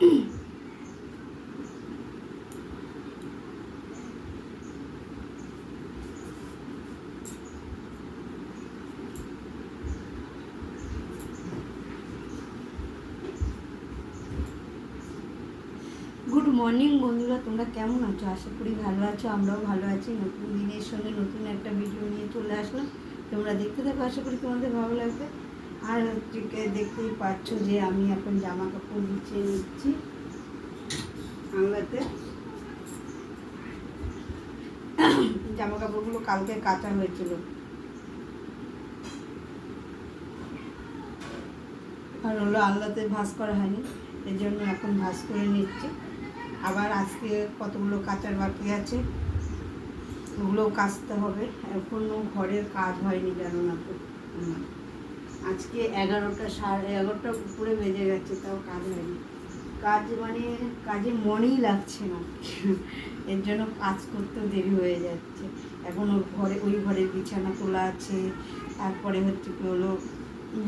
Good morning বন্ধুরা। তোমরা কেমন আছো? আশা করি ভালো আছো, আমরাও ভালো আছি। নতুন দিনের সঙ্গে নতুন একটা ভিডিও নিয়ে চলে আসলাম। তোমরা দেখতে থাকো, আশা করি তোমাদের ভালো লাগবে। আর হচ্ছে দেখতেই পাচ্ছ যে আমি এখন জামা কাপড় গুছিয়ে নিচ্ছি আংলাতে জামা কাপড়গুলো কালকে কাঁচা হয়েছিল। আর হলো আল্লাতে ভাঁজ করা হয়নি এর জন্য এখন ভাঁজ করে নিচ্ছি। আবার আজকে কতগুলো কাচার বাকি আছে, ওগুলোও কাচতে হবে। এখনও ঘরের কাজ হয়নি কেন না তো। আজকে এগারোটা সাড়ে এগারোটা উপরে বেজে গেছে, তাও কাজ হয়নি। কাজ মানে কাজে মনেই লাগছে না। এর জন্য কাজ করতেও দেরি হয়ে যাচ্ছে। এখন ওর ঘরে, ওই ঘরের বিছানা তোলা আছে, তারপরে হচ্ছে কি হলো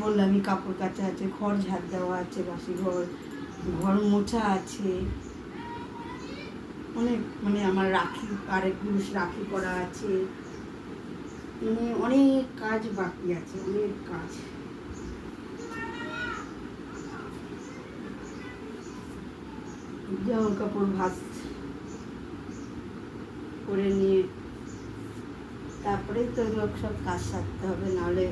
বললামই কাপড় কাচা আছে, ঘর ঝাড় দেওয়া আছে, বাসি ঘর ঘর মোছা আছে। অনেক মানে আমার রাখি, আরেক পুরুষ রাখি করা আছে। মানে অনেক কাজ বাকি আছে, অনেক কাজ। জামা কাপড় ভাজ করে নিয়ে তারপরেই তো সব কাজ সারতে হবে, নাহলে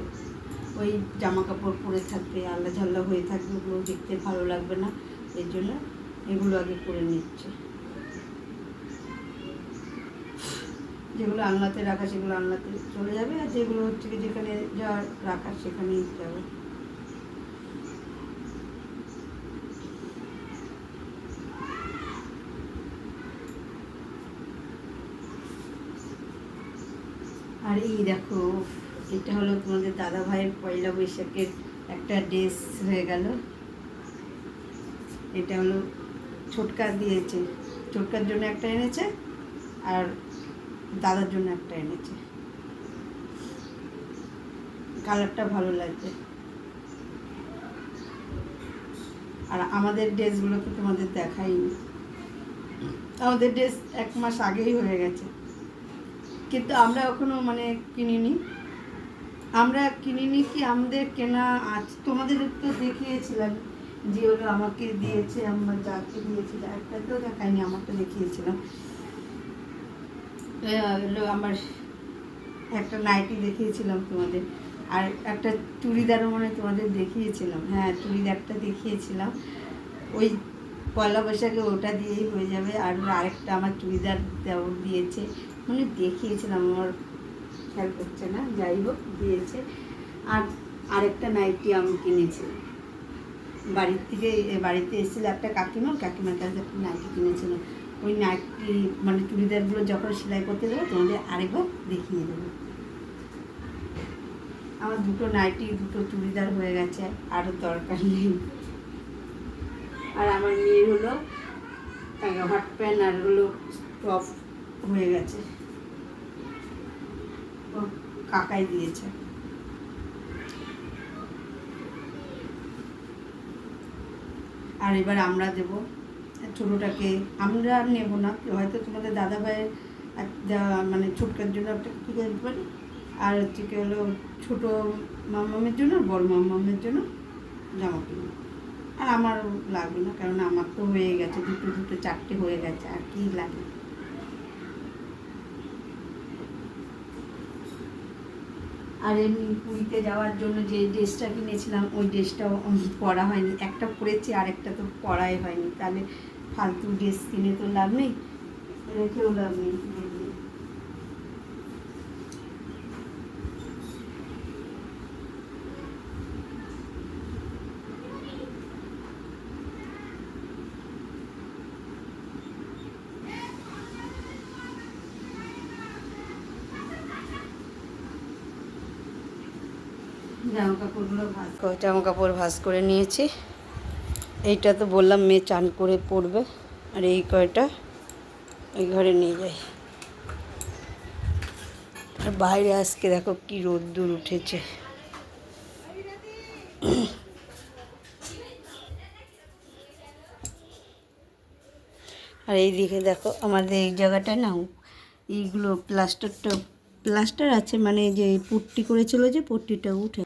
ওই জামা কাপড় পরে থাকবে আল্লাহ ঝাল্লা হয়ে থাকবে, ওগুলো দেখতে ভালো লাগবে না এর জন্য এগুলো আগে করে নিচ্ছে। যেগুলো আলনাতে রাখা, সেগুলো আলনাতে চলে যাবে, আর যেগুলো হচ্ছে যেখানে যা রাখা সেখানেই যাবে। আর এই দেখো, এটা হলো তোমাদের দাদা ভাইয়ের পয়লা বৈশাখের একটা ড্রেস হয়ে গেল। এটা হলো ছোটকা দিয়েছে। ছোটকার জন্য একটা এনেছে আর দাদার জন্য একটা এনেছে। কালারটা ভালো লাগছে। আর আমাদের ড্রেসগুলো তো তোমাদের দেখাইনি। আমাদের ড্রেস এক মাস আগেই হয়ে গেছে। কিন্তু আমরা এখনও মানে কিনিনি। আমরা কিনিনি কি আমাদের কেনা আজ তোমাদের তো দেখিয়েছিলাম যে ওরা আমাকে দিয়েছে, আমার যাকে দিয়েছিল একটা তো দেখায়নি, আমারটা দেখিয়েছিলাম হলো আমার একটা নাইটি দেখিয়েছিলাম তোমাদের, আর একটা চুড়িদারও মানে তোমাদের দেখিয়েছিলাম। হ্যাঁ চুড়িদারটা দেখিয়েছিলাম। ওই পয়লা বৈশাখে ওটা দিয়েই হয়ে যাবে, আর আরেকটা আমার চুড়িদার দেওয়ার দিয়েছে। মানে দেখিয়েছিলাম আমার খেয়াল করছে না, যাই হোক, দিয়েছে। আর আরেকটা নাইটি আমি কিনেছি। বাড়ির থেকে বাড়িতে এসেছিল একটা কাকিমা, কাকিমার কাছে একটা নাইটি কিনেছিল। ওই নাইটি মানে চুড়িদারগুলো যখন সেলাই করতে দেবো, তোমাদের আরেকবার দেখিয়ে দেবো। আমার দুটো নাইটি, দুটো চুড়িদার হয়ে গেছে, আরও দরকার নেই। আর আমার মেয়ের হলো হট প্যান্ট আর হলো টপ হয়ে গেছে। কাকাই দিয়েছে। আর এবার আমরা দেব ছোটোটাকে। আমরা আর নেব না, হয়তো তোমাদের দাদা ভাইয়ের মানে ছোটকার জন্য একটা কী দিতে পারি আর হচ্ছে কি হলো ছোটো মামামের জন্য আর বড় মামামের জন্য জামা কিনবো। আর আমার লাগবে না কারণ আমার তো হয়ে গেছে, দুটো দুটো, চারটে হয়ে গেছে, আর কি লাগে? আর এমনি পুরীতে যাওয়ার জন্য যে ড্রেসটা কিনেছিলাম, ওই ড্রেসটাও পরা হয়নি। একটা পরেছি আর একটা তো পরাই হয়নি। তাহলে ফালতু ড্রেস কিনে তো লাভ নেই, রেখেও লাভ নেই জামা জামা কাপড় ভাজ করে নিয়েছি। এইটা তো বললাম মেয়ে চান করে পড়বে আর এই কয়টা ওই ঘরে নিয়ে যাই। আর বাইরে আজকে দেখো কি রোদ্দুর উঠেছে। আর এইদিকে দেখো আমাদের এই জায়গাটায় না এইগুলো প্লাস্টারটা, প্লাস্টার আছে মানে যে পুট্টি করেছিল যে পুট্টিটা উঠে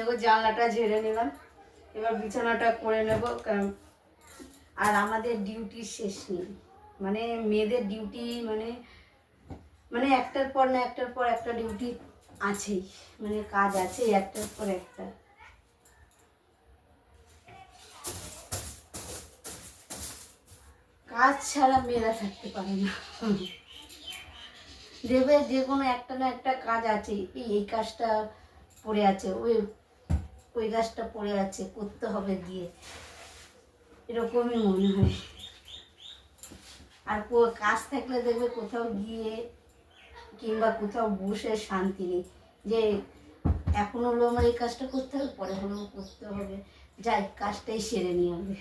দেখো জানলাটা ঝেড়ে নিলাম। এবার বিছানাটা করে নেব আর আমাদের ডিউটি শেষ নেই। মানে মেয়েদের ডিউটি মানে মানে একটার পর না একটার পর একটা ডিউটি আছেই। মানে কাজ আছে, একটার পর একটা। কাজ ছাড়া মেয়েরা থাকতে পারে না। দেখবে যে কোনো একটা না একটা কাজ আছে এই কাজটা পড়ে আছে। ওই ওই গাছটা পড়ে আছে, করতে হবে গিয়ে। এরকমই মনে হয়। আর কাজ থাকলে দেখবে কোথাও গিয়ে কিংবা কোথাও বসে শান্তি নেই। যে এখন হলো আমার এই কাজটা করতে হবে, পরে হলো করতে হবে। যাই, কাজটাই সেরে নিয়ে হবে।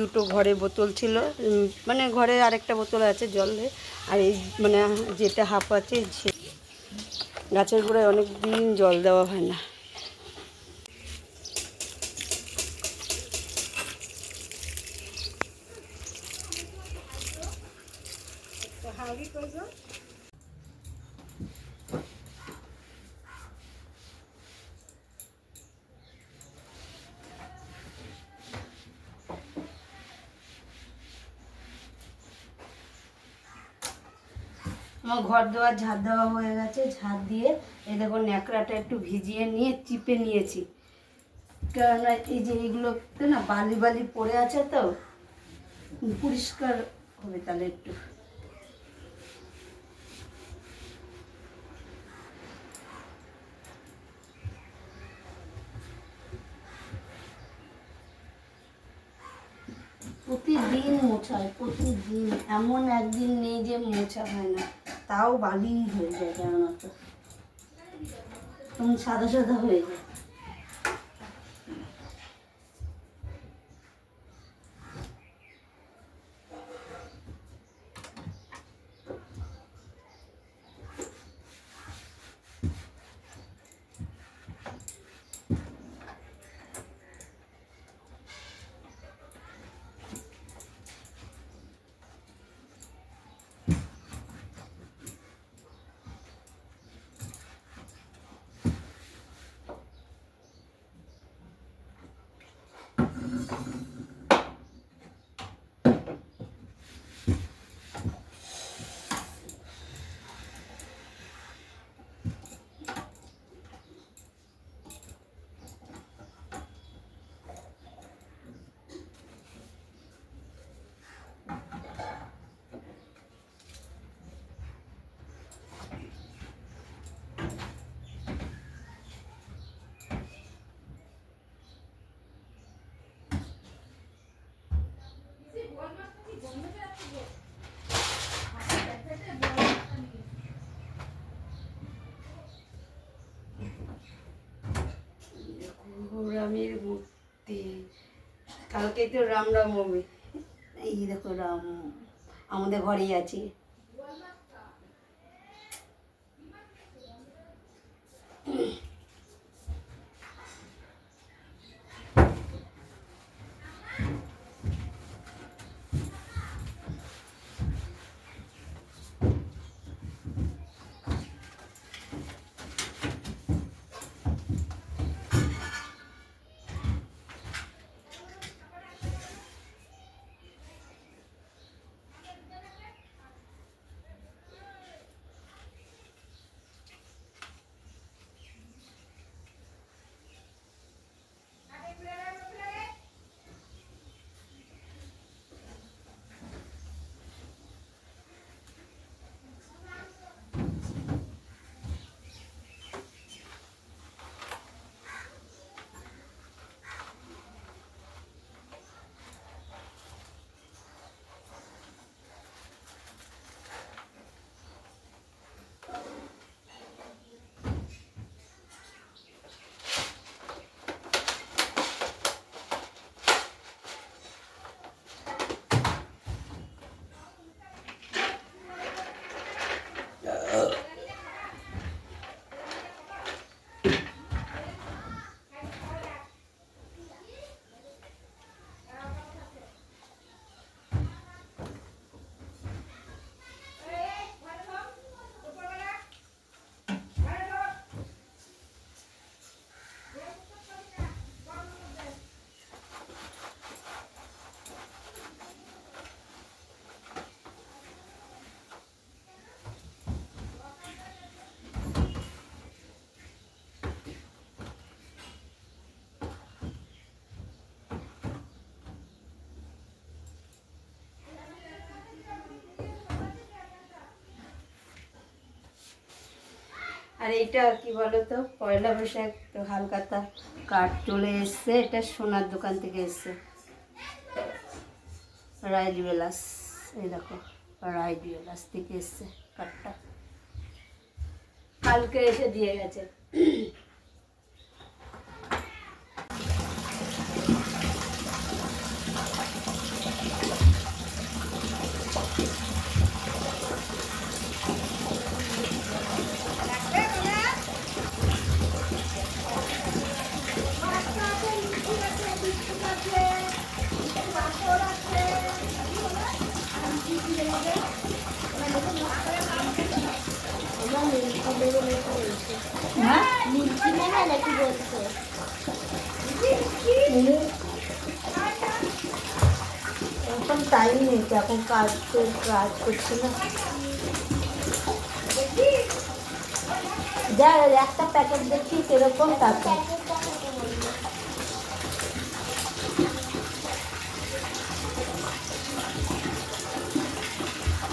দুটো ঘরে বোতল ছিল। মানে ঘরে আরেকটা বোতল আছে জলে। আর এই মানে যেটা হাফ আছে গাছের গোড়ায় অনেক দিন জল দেওয়া হয় না আমার ঘর দেওয়ার ঝাঁত দেওয়া হয়ে গেছে ঝাঁত দিয়ে এ দেখো ন্যাকড়াটা একটু ভিজিয়ে নিয়ে চিপে নিয়েছি। কেননা এই যে এইগুলোতে না বালি বালি পড়ে আছে তো, পরিষ্কার হবে তাহলে একটু। প্রতিদিন মোছায়, প্রতিদিন। এমন একদিন নেই যে মোছা হয় না। তাও বালি হয়ে যায় কেননা তো। সাদা সাদা হয়ে যায় রামের মূর্তি কালকে তো রাম রাম হবে। এই দেখো রাম আমাদের ঘরেই আছে। আর এটা কি বলতো? পয়লা বৈশাখ তো হালকাতা কাঠ চলে এসছে, এটা সোনার দোকান থেকে এসছে। রায় জুয়েলার্স এই দেখো রায় জুয়েলার্স থেকে এসছে কাঠটা। কালকে এসে দিয়ে গেছে। এখন টাইম নেই তো, এখন কাজ তো কাজ করছে না যা একটা প্যাকেট দেখি কীরকম টাকা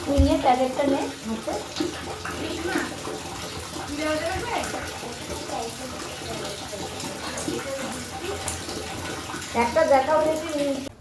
তুই নিয়ে প্যাকেটটা নে হাতে একটা দেখাও দেখি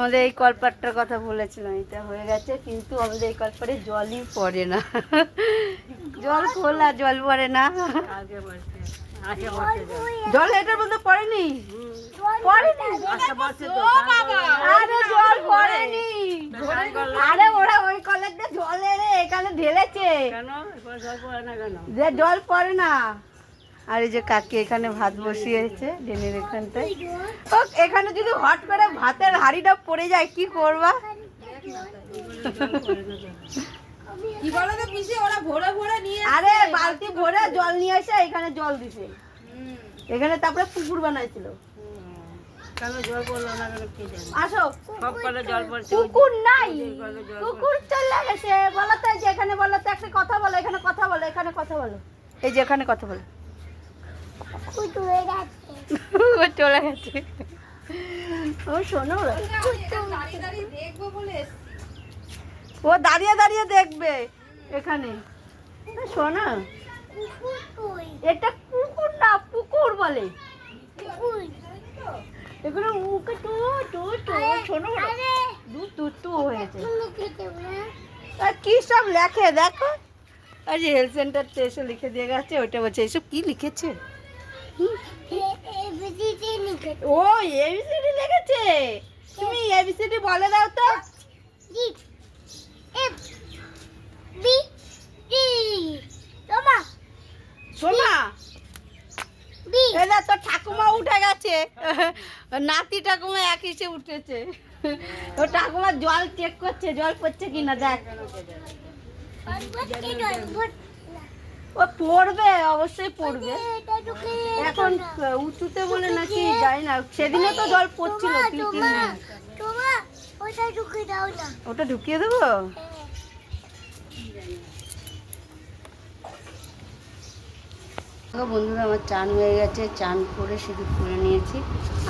আমাদের এই কলপাটটার কথা বলেছিলাম এটা হয়ে গেছে কিন্তু আমাদের এই কলপাটে জলই পড়ে না। জল খোলা জল পড়ে না। জল এটার মধ্যে পড়েনি? আরে জল পড়েনি। আরে ওরা ওই কলের জল এনে এখানে ঢেলেছে। যে জল পড়ে না। আর এই যে কাকি এখানে ভাত বসিয়েছে ডেনের এখানটায়। ও এখানে যদি হট করে ভাতের হাঁড়িটা পড়ে যায় কি করবা? কি বলো তো পিসি ওরা ভরে ভরে নিয়ে আরে বালতি ভরে জল নিয়ে এসে এখানে জল দিছে। এখানে তারপরে পুকুর বানাইছিল। আসো। কুকুর নাই। কুকুর চলে গেছে। বলো তো যে এখানে বলো তো একটা কথা বলো এখানে কথা বলো এখানে কথা বলো। এই যে এখানে কথা বলো। ও চলে গেছে। ও শোনো। দাঁড়িয়ে দাঁড়িয়ে ও দাঁড়িয়ে দাঁড়িয়ে দেখবে। এখানে। শোনো। এটা কুকুর না পুকুর বলে। এগুলো মুখে টু টু টু শোনো দু টু টু হয়েছে আর কি সব লেখে? দেখো। আর যে হেলথ সেন্টারতে এসে লিখে দিয়ে গেছে ওইটা বলছে এসব কি লিখেছে? ও এবিসিডি লিখেছে তুমি এবিসিডি বলে দাও তো। সোমা। এলা তো ঠাকুমা উঠে গেছে। নাতি ঠাকুমা এক এসে উঠেছে। ও ঠাকুমা জল চেক করছে জল পড়ছে কিনা দেখ। ও পড়বে অবশ্যই পড়বে। এখন উঁচুতে বলে নাকি যাই না সেদিনও তো জল পড়ছিল ওটা ঢুকিয়ে দেবো? দেখো বন্ধুরা আমার চান হয়ে গেছে চান করে শুধু করে নিয়েছি।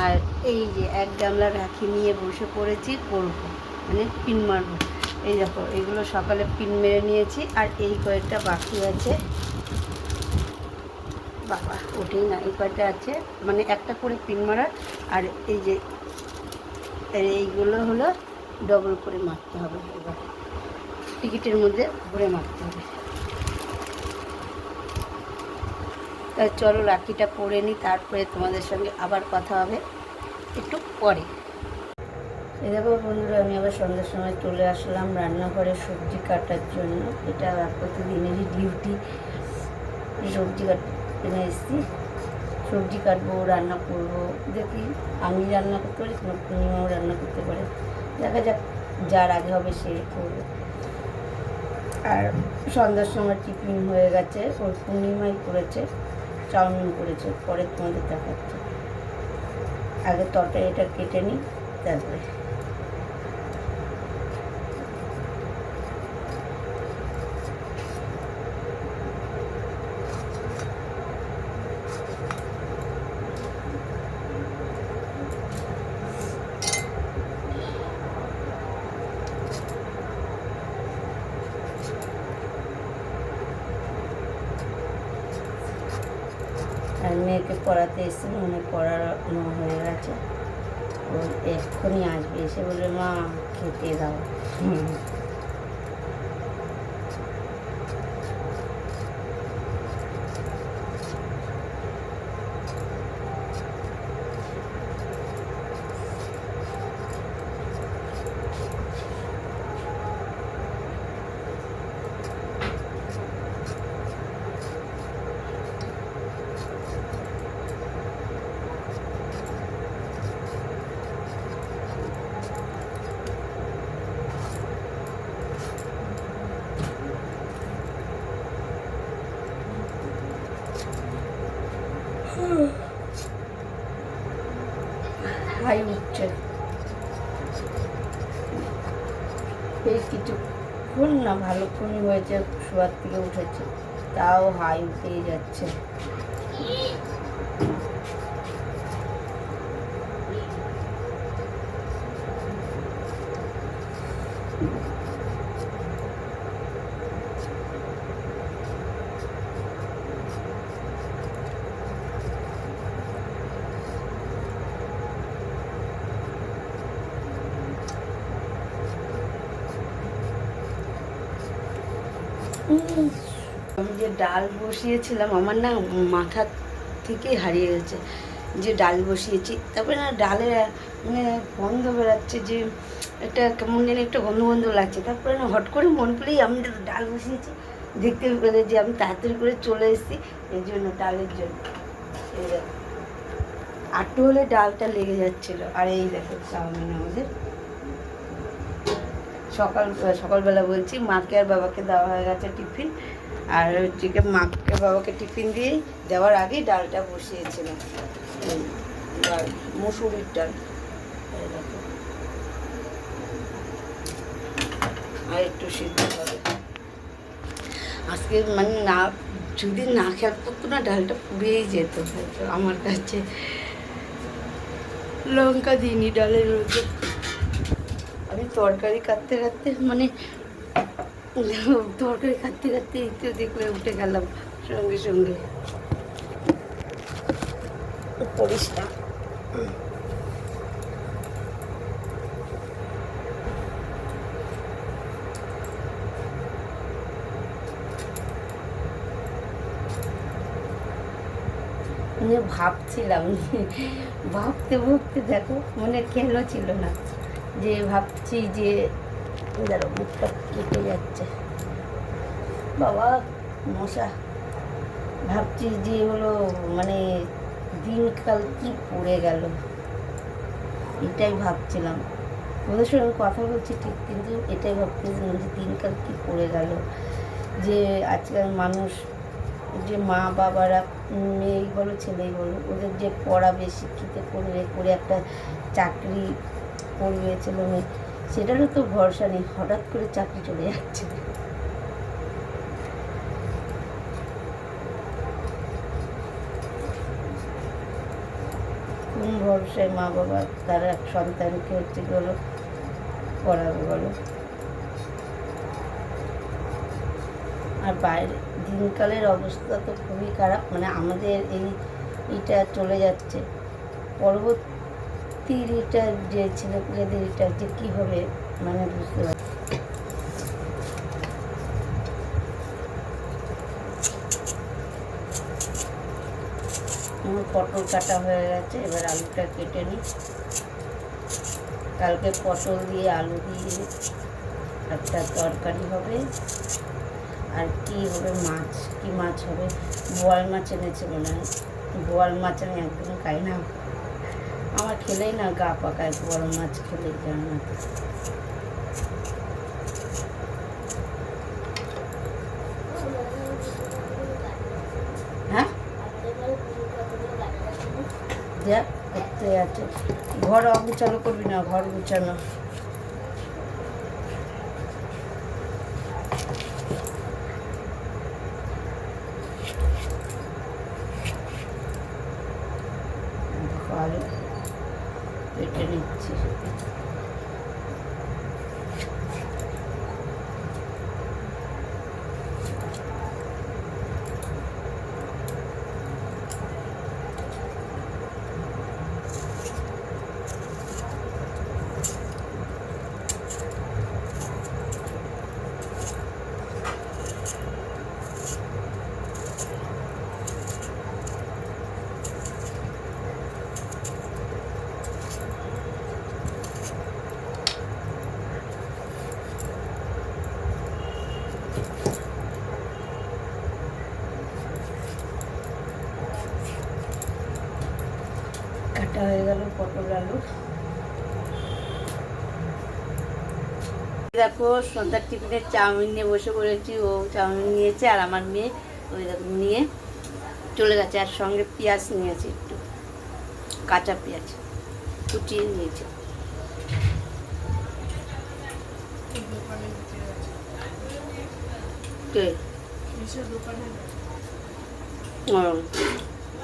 আর এই যে এক গামলা রাখি নিয়ে বসে পড়েছি করব। মানে পিন মারবো। এই দেখো এগুলো সকালে পিন মেরে নিয়েছি আর এই কয়েকটা বাকি আছে। বাবা, ওঠেই না। এই কয়টা আছে? মানে একটা করে পিন মারার আর এই যে এইগুলো হলো ডবল করে মারতে হবে এবার। টিকিটের মধ্যে ভরে মারতে হবে। তা চলো রাখিটা পরে নিই তারপরে তোমাদের সঙ্গে আবার কথা হবে একটু পরে। দেখো বন্ধুরা, আমি আবার সন্ধ্যের সময় চলে আসলাম রান্নাঘরে সবজি কাটার জন্য। এটা প্রতিদিনেরই ডিউটি সবজি কাটতে এসেছি। সবজি কাটবো, রান্না করব। দেখি আমি রান্না করতে পারি কোনো পূর্ণিমাও রান্না করতে পারে। দেখা যাক যার আগে হবে সে করবে। আর সন্ধ্যার সময় টিফিন হয়ে গেছে, ওর পূর্ণিমাই করেছে, চাউমিন করেছে, পরে তোমাদের দেখাচ্ছে। আগে তরকারিটা কেটে নিই, তারপরে আর মেয়েকে পড়াতে এসে মনে পড়ানো হয়ে গেছে ও এক্ষুনি আসবে এসে বলবে মা খেতে দাও হুম। হাই উঠছে বেশ কিছুক্ষণ না ভালোক্ষণই হয়েছে শোয়ার থেকে উঠেছে। তাও হাই উঠেই যাচ্ছে। ডাল বসিয়েছিলাম, আমার না মাথা থেকে হারিয়ে গেছে যে ডাল বসিয়েছি। তারপরে না ডালের মানে গন্ধ বেরাচ্ছে যে একটা কেমন যেন একটা গন্ধ গন্ধ লাগছে। তারপরে না হট করে মন পড়েই আমি ডাল বসিয়েছি, দেখতে পেলে যে আমি তাড়াতাড়ি করে চলে এসেছি, এই জন্য ডালের জন্য। আটটু হলে ডালটা লেগে যাচ্ছিল। আর এই দেখো চাউমিন আমাদের। সকাল, সকালবেলা বলছি, মাকে আর বাবাকে দেওয়া হয়ে গেছে টিফিন। আর হচ্ছে মাকে, বাবাকে টিফিন দিয়ে দেওয়ার আগেই ডালটা বসিয়েছিলাম। ডাল মুসুরির ডাল আর একটু সিদ্ধ হবে। আজকে মানে না, যদি না খেয়াল করতো না, ডালটা পুড়েই যেত। আমার কাছে লঙ্কা দিইনি ডালের মধ্যে। আমি তরকারি কাটতে কাটতে মানে তরকারি কাটতে একটু দেখলে উঠে গেলাম, সঙ্গে সঙ্গে। পরিষ্কার। ভাবছিলাম, ভাবতে ভাবতে দেখো মানে কেন ছিল না যে ভাবছি যে দাঁড়ো মুখটা কেটে যাচ্ছে। বাবা, মশা। ভাবছি যে হলো মানে দিনকাল কি পড়ে গেল। এটাই ভাবছিলাম। ওদের সঙ্গে কথা বলছি ঠিক, কিন্তু এটাই ভাবতেছিলাম যে দিনকাল কি পড়ে গেল। যে আজকাল মানুষ, যে মা বাবারা মেয়েই বলো ছেলেই বলো, ওদের যে পড়াবে, শিক্ষিত করবে করে একটা চাকরি করবে, ছেলে মেয়ে। সেটারও তো ভরসা নেই, হঠাৎ করে চাকরি চলে যাচ্ছে। কোন ভরসায় মা বাবা, তারা সন্তানকে হচ্ছে হলো পড়াবে বলো? আর বাইরে, দিনকালের অবস্থা তো খুবই খারাপ মানে আমাদের এই এটা চলে যাচ্ছে। পরবর্তীর এটা যে ছেলেপুলেদের এটা যে কী হবে মানে বুঝতে পারছি পটল কাটা হয়ে গেছে, এবার আলুটা কেটে নিই। কালকে পটল দিয়ে আলু দিয়ে একটা তরকারি হবে। আর কি হবে মাছ? কি মাছ হবে? বোয়াল মাছ এনেছে মনে হয়। বোয়াল মাছ আমি একদম খাই না। আমার খেলেই না গা পাকায়, বড় মাছ খেলেই জানো না। হ্যাঁ? দেখ করতে আছে। ঘর অগুছানো করবি না, ঘর গুছানো আলু কেটে নিচ্ছি কাটা হয়ে গেল পটল আলু দেখো, সন্ধ্যার টিফিনে চাউমিন নিয়ে বসে পড়েছি, ও চাউমিন নিয়েছে আর আমার মেয়ে ওই দেখো নিয়ে চলে গেছে আর সঙ্গে পেঁয়াজ নিয়েছে একটু, কাঁচা পেঁয়াজ কুচিয়ে নিয়েছে। কে?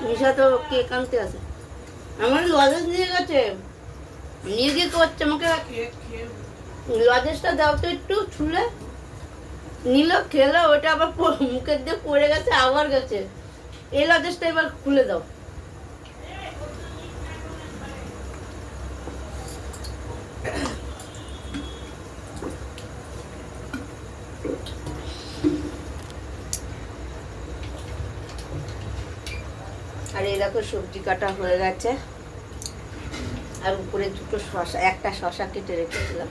নিশা তো আনতে আছে আমার লজেস নিয়ে গেছে। নিয়ে গিয়ে করছে আমাকে লজেসটা দাও তো একটু, ছুলে। নিল, খেলো, ওটা আবার মুখের দিয়ে পড়ে গেছে আবার গেছে এই লজেসটা এবার খুলে দাও। আর এই দেখো সবজি কাটা হয়ে গেছে। আর উপরে দুটো শশা, একটা শশা কেটে রেখেছিলাম।